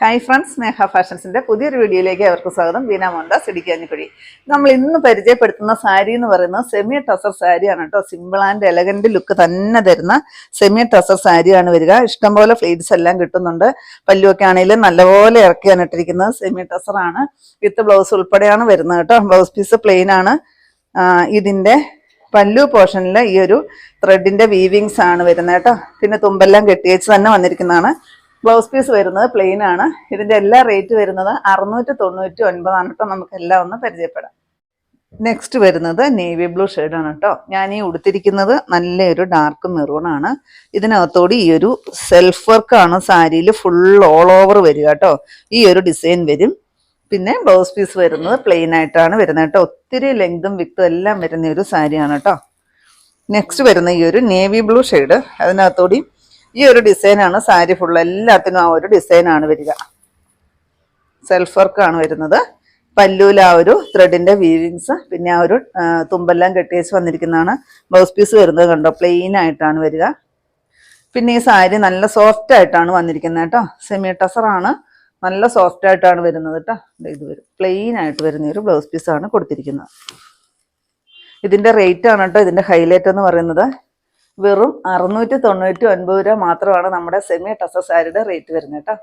Hi friends സ്നേഹ ഫാഷൻസിന്റെ പുതിയൊരു വീഡിയോയിലേക്ക് അവർക്ക് സ്വാഗതം. ബീന മോഹൻദാസ് ഇടിക്കാഞ്ഞിക്കുഴി നമ്മൾ ഇന്ന് പരിചയപ്പെടുത്തുന്ന സാരി എന്ന് പറയുന്നത് സെമി ടസർ സാരിയാണ് കേട്ടോ. സിമ്പിൾ ആൻഡ് എലഗന്റ് ലുക്ക് തന്നെ തരുന്ന സെമി ടസർ സാരിയാണ് വരിക. ഇഷ്ടംപോലെ ഫ്ലീറ്റ്സ് എല്ലാം കിട്ടുന്നുണ്ട്. പല്ലുവൊക്കെ ആണെങ്കിലും നല്ലപോലെ ഇറക്കിയാണ് ഇട്ടിരിക്കുന്നത് സെമി ടസർ ആണ്. വിത്ത് ബ്ലൗസ് ഉൾപ്പെടെയാണ് വരുന്നത് കേട്ടോ. ബ്ലൗസ് പീസ് പ്ലെയിൻ ആണ്. ഇതിന്റെ പല്ലു പോർഷനിൽ ഈ ഒരു ത്രെഡിന്റെ വീവിങ്സ് ആണ് വരുന്നത് കേട്ടോ. പിന്നെ തുമ്പെല്ലാം കെട്ടിയേച്ച് തന്നെ വന്നിരിക്കുന്നതാണ്. ബ്ലൗസ് പീസ് വരുന്നത് പ്ലെയിൻ ആണ്. ഇതിന്റെ എല്ലാ റേറ്റ് വരുന്നത് അറുന്നൂറ്റി തൊണ്ണൂറ്റി ഒൻപതാണ് കേട്ടോ നമുക്ക് എല്ലാം ഒന്ന് പരിചയപ്പെടാം. നെക്സ്റ്റ് വരുന്നത് നേവി ബ്ലൂ ആണ് കേട്ടോ ഞാൻ ഈ ഉടുത്തിരിക്കുന്നത് നല്ലൊരു ഡാർക്ക് മെറൂൺ ആണ്. ഇതിനകത്തോട് ഈ ഒരു സെൽഫ് വർക്ക് ആണ് സാരിയിൽ ഫുൾ ഓൾ ഓവർ വരിക കേട്ടോ ഈ ഒരു ഡിസൈൻ വരും. പിന്നെ ബ്ലൗസ് പീസ് വരുന്നത് പ്ലെയിൻ ആയിട്ടാണ് വരുന്നത് കേട്ടോ ഒത്തിരി ലെങ്തും വിക്തും എല്ലാം വരുന്ന ഒരു സാരിയാണ് കേട്ടോ നെക്സ്റ്റ് വരുന്ന ഈ ഒരു നേവി ബ്ലൂ ഷെയ്ഡ് അതിനകത്തോടി ഈ ഒരു ഡിസൈനാണ് സാരി ഫുൾ എല്ലാത്തിനും ആ ഒരു ഡിസൈനാണ് വരിക. സെൽഫ് വർക്കാണ് വരുന്നത്. പല്ലൂല ആ ഒരു ത്രെഡിന്റെ വീവിങ്സ് പിന്നെ ആ ഒരു തുമ്പെല്ലാം കെട്ടിയേച്ച് വന്നിരിക്കുന്നതാണ്. ബ്ലൗസ് പീസ് വരുന്നത് കണ്ടോ? പ്ലെയിൻ ആയിട്ടാണ് വരിക. പിന്നെ ഈ സാരി നല്ല സോഫ്റ്റ് ആയിട്ടാണ് വന്നിരിക്കുന്നത് കേട്ടോ. സെമി ടസറാണ് നല്ല സോഫ്റ്റ് ആയിട്ടാണ് വരുന്നത് കേട്ടോ. ഇത് വരും. പ്ലെയിൻ ആയിട്ട് വരുന്ന ഒരു ബ്ലൗസ് പീസാണ് കൊടുത്തിരിക്കുന്നത്. ഇതിന്റെ റേറ്റ് ആണ് കേട്ടോ. ഇതിന്റെ ഹൈലൈറ്റ് എന്ന് പറയുന്നത് വെറും അറുന്നൂറ്റി തൊണ്ണൂറ്റി ഒൻപത് രൂപ മാത്രമാണ് നമ്മുടെ സെമി ടസ സാരിയുടെ റേറ്റ് വരുന്നത് കേട്ടോ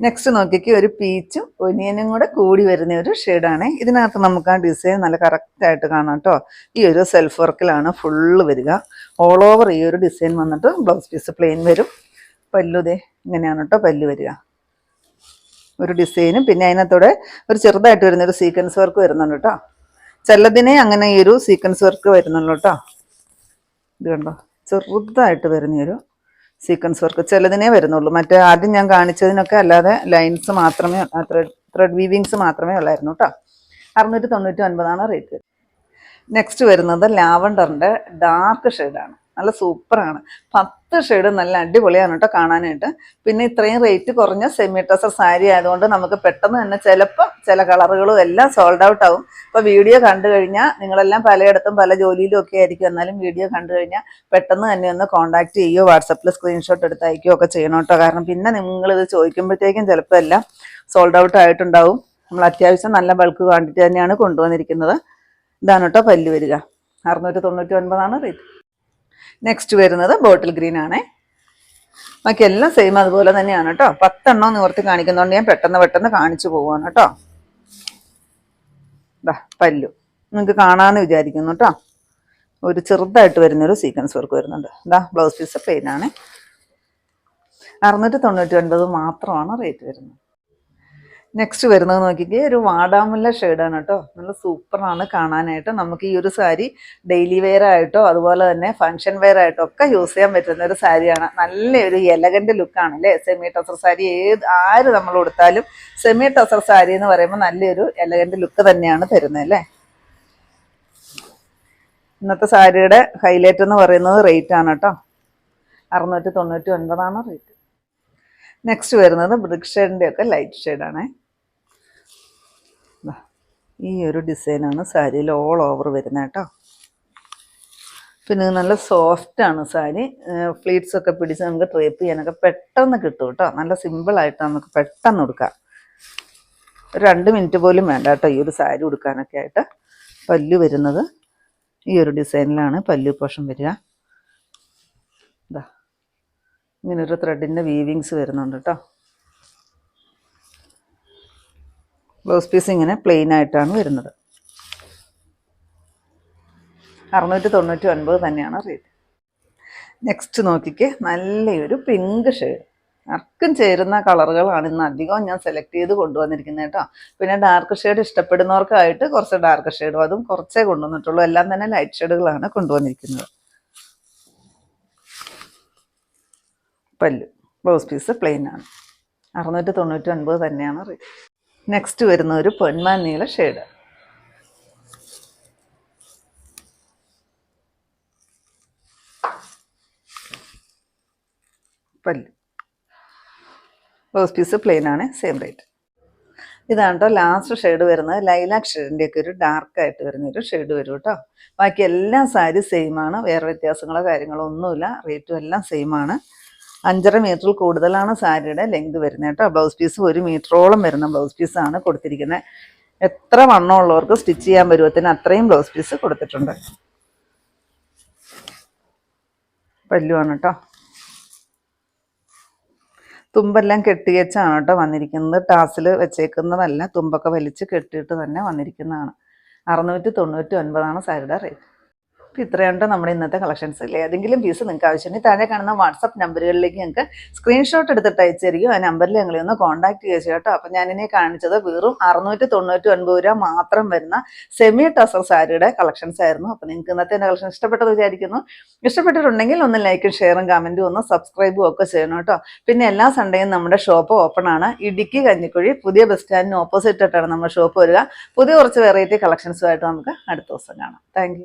നെക്സ്റ്റ് നോക്കിക്ക് ഒരു പീച്ചും ഒനിയനും കൂടെ കൂടി വരുന്ന ഒരു ഷെയ്ഡാണ് ഇതിനകത്ത് നമുക്ക് ആ ഡിസൈൻ നല്ല കറക്റ്റായിട്ട് കാണാം കേട്ടോ ഈ ഒരു സെൽഫ് വർക്കിലാണ് ഫുള്ള് വരിക. ഓൾ ഓവർ ഈ ഒരു ഡിസൈൻ വന്നിട്ട് ബ്ലൗസ് പീസ് പ്ലെയിൻ വരും. പല്ലുതേ ഇങ്ങനെയാണ് കേട്ടോ പല്ല് വരിക. ഒരു ഡിസൈനും പിന്നെ അതിനകത്തൂടെ ഒരു ചെറുതായിട്ട് വരുന്ന ഒരു സീക്വൻസ് വർക്ക് വരുന്നുണ്ട് കേട്ടോ ചിലതിനെ അങ്ങനെ ഈ ഒരു സീക്വൻസ് വർക്ക് വരുന്നുള്ളൂ കേട്ടോ ഇത് കണ്ടോ? ചെറുതായിട്ട് വരുന്ന ഒരു സീക്വൻസ് വർക്ക് ചിലതിനേ വരുന്നുള്ളൂ. മറ്റേ ആദ്യം ഞാൻ കാണിച്ചതിനൊക്കെ അല്ലാതെ ലൈൻസ് മാത്രമേ ത്രെഡ് വീവിങ്സ് മാത്രമേ ഉള്ളായിരുന്നു കേട്ടോ അറുന്നൂറ്റി തൊണ്ണൂറ്റി ഒൻപതാണ് റേറ്റ് നെക്സ്റ്റ് വരുന്നത് ലാവണ്ടറിന്റെ ഡാർക്ക് ഷെയ്ഡാണ് നല്ല സൂപ്പറാണ്. പത്ത് ഷെയ്ഡ് നല്ല അടിപൊളിയാണ് കേട്ടോ കാണാനായിട്ട്. പിന്നെ ഇത്രയും റേറ്റ് കുറഞ്ഞ സെമി ടസർ സാരി ആയതുകൊണ്ട് നമുക്ക് പെട്ടെന്ന് തന്നെ ചിലപ്പോൾ ചില കളറുകളും എല്ലാം സോൾഡ് ഔട്ട് ആവും. അപ്പോൾ വീഡിയോ കണ്ടു കഴിഞ്ഞാൽ നിങ്ങളെല്ലാം പലയിടത്തും പല ജോലിയിലും ഒക്കെ ആയിരിക്കും. എന്നാലും വീഡിയോ കണ്ടു കഴിഞ്ഞാൽ പെട്ടെന്ന് തന്നെ ഒന്ന് കോൺടാക്ട് ചെയ്യുകയോ വാട്സപ്പിൽ സ്ക്രീൻഷോട്ട് എടുത്ത് അയക്കുകയോ ഒക്കെ ചെയ്യണം കേട്ടോ. കാരണം പിന്നെ നിങ്ങളിത് ചോദിക്കുമ്പോഴത്തേക്കും ചിലപ്പോൾ എല്ലാം സോൾഡ് ഔട്ട് ആയിട്ടുണ്ടാവും. നമ്മൾ അത്യാവശ്യം നല്ല ബൾക്ക് ക്വാണ്ടിറ്റി തന്നെയാണ് കൊണ്ടുവന്നിരിക്കുന്നത്. ഇതാണ് കേട്ടോ പല്ല് വരിക. അറുന്നൂറ്റി തൊണ്ണൂറ്റി ഒൻപതാണ് റേറ്റ് നെക്സ്റ്റ് വരുന്നത് ബോട്ടിൽ ഗ്രീൻ ആണേ. ബാക്കി എല്ലാം സെയിം അതുപോലെ തന്നെയാണ് കേട്ടോ. പത്തെണ്ണം നിവർത്തി കാണിക്കുന്നതുകൊണ്ട് ഞാൻ പെട്ടെന്ന് പെട്ടെന്ന് കാണിച്ചു പോവാണ് കേട്ടോ. ഇതാ പല്ലു. നിങ്ങൾക്ക് കാണാമെന്ന് വിചാരിക്കുന്നു കേട്ടോ. ഒരു ചെറുതായിട്ട് വരുന്നൊരു സീക്വൻസ് വർക്ക് വരുന്നുണ്ട്. ഇതാ ബ്ലൗസ് പീസ് പെയിൻ ആണ്. അറുന്നൂറ്റി തൊണ്ണൂറ്റി ഒൻപത് മാത്രമാണ് റേറ്റ് വരുന്നത്. നെക്സ്റ്റ് വരുന്നത് നോക്കിക്കേ ഒരു വാടാമുല്ല ഷെയ്ഡാണ് കേട്ടോ. നല്ല സൂപ്പറാണ് കാണാനായിട്ട്. നമുക്ക് ഈ ഒരു സാരി ഡെയിലി വെയർ ആയിട്ടോ അതുപോലെ തന്നെ ഫംഗ്ഷൻ വെയർ ആയിട്ടോ ഒക്കെ യൂസ് ചെയ്യാൻ പറ്റുന്ന ഒരു സാരിയാണ്. നല്ലൊരു എലഗന്റ് ലുക്കാണ് അല്ലേ? സെമി ടസർ സാരി ഏത് ആര് നമ്മൾ കൊടുത്താലും സെമി ടസർ സാരി എന്ന് പറയുമ്പോൾ നല്ലൊരു എലഗന്റ് ലുക്ക് തന്നെയാണ് തരുന്നത് അല്ലേ? ഇന്നത്തെ സാരിയുടെ ഹൈലൈറ്റ് എന്ന് പറയുന്നത് റേറ്റ് ആണ് കേട്ടോ. അറുന്നൂറ്റി തൊണ്ണൂറ്റി ഒൻപതാണ് റേറ്റ് നെക്സ്റ്റ് വരുന്നത് ബ്രിക് ഷെയ്ഡിന്റെ ഒക്കെ ലൈറ്റ് ഷെയ്ഡാണേ ഈ ഒരു ഡിസൈനാണ് സാരിയിൽ ഓൾ ഓവർ വരുന്നത് കേട്ടോ. പിന്നെ നല്ല സോഫ്റ്റാണ് സാരി. ഫ്ലീറ്റ്സ് ഒക്കെ പിടിച്ച് നമുക്ക് ട്രേപ്പ് ചെയ്യാനൊക്കെ പെട്ടെന്ന് കിട്ടും കേട്ടോ. നല്ല സിമ്പിളായിട്ട് നമുക്ക് പെട്ടെന്ന് ഉടുക്കാം. ഒരു രണ്ട് മിനിറ്റ് പോലും വേണ്ട കേട്ടോ ഈ ഒരു സാരി ഉടുക്കാനൊക്കെ ആയിട്ട്. പല്ലു വരുന്നത് ഈ ഒരു ഡിസൈനിലാണ് പല്ലു പോഷൻ വരിക. ഇതാ ഇങ്ങനൊരു ത്രെഡിന്റെ വീവിങ്സ് വരുന്നുണ്ട് കേട്ടോ. ബ്ലൗസ് പീസ് ഇങ്ങനെ പ്ലെയിൻ ആയിട്ടാണ് വരുന്നത്. അറുന്നൂറ്റി തൊണ്ണൂറ്റി ഒൻപത് തന്നെയാണ് റേറ്റ് നെക്സ്റ്റ് നോക്കിക്കേ നല്ലൊരു പിങ്ക് ഷെയ്ഡ് ആർക്കും ചേരുന്ന കളറുകളാണ് ഇന്ന് അധികം ഞാൻ സെലക്ട് ചെയ്ത് കൊണ്ടുവന്നിരിക്കുന്നത് കേട്ടോ. പിന്നെ ഡാർക്ക് ഷെയ്ഡ് ഇഷ്ടപ്പെടുന്നവർക്കായിട്ട് കുറച്ച് ഡാർക്ക് ഷെയ്ഡും അതും കുറച്ചേ കൊണ്ടുവന്നിട്ടുള്ളൂ. എല്ലാം തന്നെ ലൈറ്റ് ഷെയ്ഡുകളാണ് കൊണ്ടുവന്നിരിക്കുന്നത്. പല്ലു ബ്ലൗസ് പീസ് പ്ലെയിൻ ആണ്. അറുന്നൂറ്റി തൊണ്ണൂറ്റി ഒൻപത് തന്നെയാണ് റേറ്റ് നെക്സ്റ്റ് വരുന്ന ഒരു പൊന്മാൻ നീല ഷെയ്ഡ് പല്ലു. ബ്ലൗസ് പീസ് പ്ലെയിൻ ആണ് സെയിം റേറ്റ് ഇതാണ് കേട്ടോ ലാസ്റ്റ് ഷെയ്ഡ് വരുന്നത്. ലൈലാക് ഷെയ്ഡിന്റെ ഒക്കെ ഒരു ഡാർക്കായിട്ട് വരുന്നൊരു ഷെയ്ഡ് വരും കേട്ടോ ബാക്കി എല്ലാ സാരി സെയിം ആണ്. വേറെ വ്യത്യാസങ്ങളോ കാര്യങ്ങളോ ഒന്നുമില്ല. റേറ്റും എല്ലാം സെയിം ആണ്. അഞ്ചര മീറ്ററിൽ കൂടുതലാണ് സാരിയുടെ ലെങ്ത് വരുന്നത് കേട്ടോ. ബ്ലൗസ് പീസ് ഒരു മീറ്ററോളം വരുന്ന ബ്ലൗസ് പീസാണ് കൊടുത്തിരിക്കുന്നത്. എത്ര വണ്ണമുള്ളവർക്ക് സ്റ്റിച്ച് ചെയ്യാൻ പരുവത്തിന് അത്രയും ബ്ലൗസ് പീസ് കൊടുത്തിട്ടുണ്ട്. പല്ലുവാണ് കേട്ടോ. തുമ്പെല്ലാം കെട്ടിയച്ചാണ് കേട്ടോ വന്നിരിക്കുന്നത്. ടാസിൽ വെച്ചേക്കുന്നതല്ല തുമ്പൊക്കെ വലിച്ച് കെട്ടിയിട്ട് തന്നെ വന്നിരിക്കുന്നതാണ്. അറുന്നൂറ്റി തൊണ്ണൂറ്റി ഒൻപതാണ് സാരിയുടെ റേറ്റ് അപ്പോൾ ഇത്രയുണ്ട് നമ്മുടെ ഇന്നത്തെ കളക്ഷൻസിൽ ഏതെങ്കിലും പീസ് നിങ്ങൾക്ക് ആവശ്യമുണ്ടെങ്കിൽ താഴെ കാണുന്ന വാട്സപ്പ് നമ്പറുകളിലേക്ക് നിങ്ങൾക്ക് സ്ക്രീൻഷോട്ട് എടുത്തിട്ട് അയച്ചിരിക്കും. ആ നമ്പറിൽ ഞങ്ങളെ ഒന്ന് കോൺടാക്ട് ചെയ്യുക കേട്ടോ. അപ്പോൾ ഞാനിനെ കാണിച്ചത് വെറും അറുന്നൂറ്റി തൊണ്ണൂറ്റി ഒൻപത് രൂപ മാത്രം വരുന്ന സെമി ടസർ സാരിയുടെ കളക്ഷൻസ് ആയിരുന്നു. അപ്പോൾ നിങ്ങൾക്ക് ഇന്നത്തെ എന്റെ കളക്ഷൻ ഇഷ്ടപ്പെട്ടത് വിചാരിക്കുന്നു. ഇഷ്ടപ്പെട്ടിട്ടുണ്ടെങ്കിൽ ഒന്ന് ലൈക്കും ഷെയറും കമന്റും ഒന്ന് സബ്സ്ക്രൈബും ഒക്കെ ചെയ്യണം കേട്ടോ. പിന്നെ എല്ലാ സൺഡേയും നമ്മുടെ ഷോപ്പ് ഓപ്പൺ ആണ്. ഇടുക്കി കഞ്ഞിക്കുഴി പുതിയ ബസ് സ്റ്റാൻഡിന് ഓപ്പോസിറ്റ് ആയിട്ടാണ് നമ്മുടെ ഷോപ്പ് വരിക. പുതിയ കുറച്ച് വെറൈറ്റി കളക്ഷൻസുമായിട്ട് നമുക്ക് അടുത്ത ദിവസം കാണാം. താങ്ക്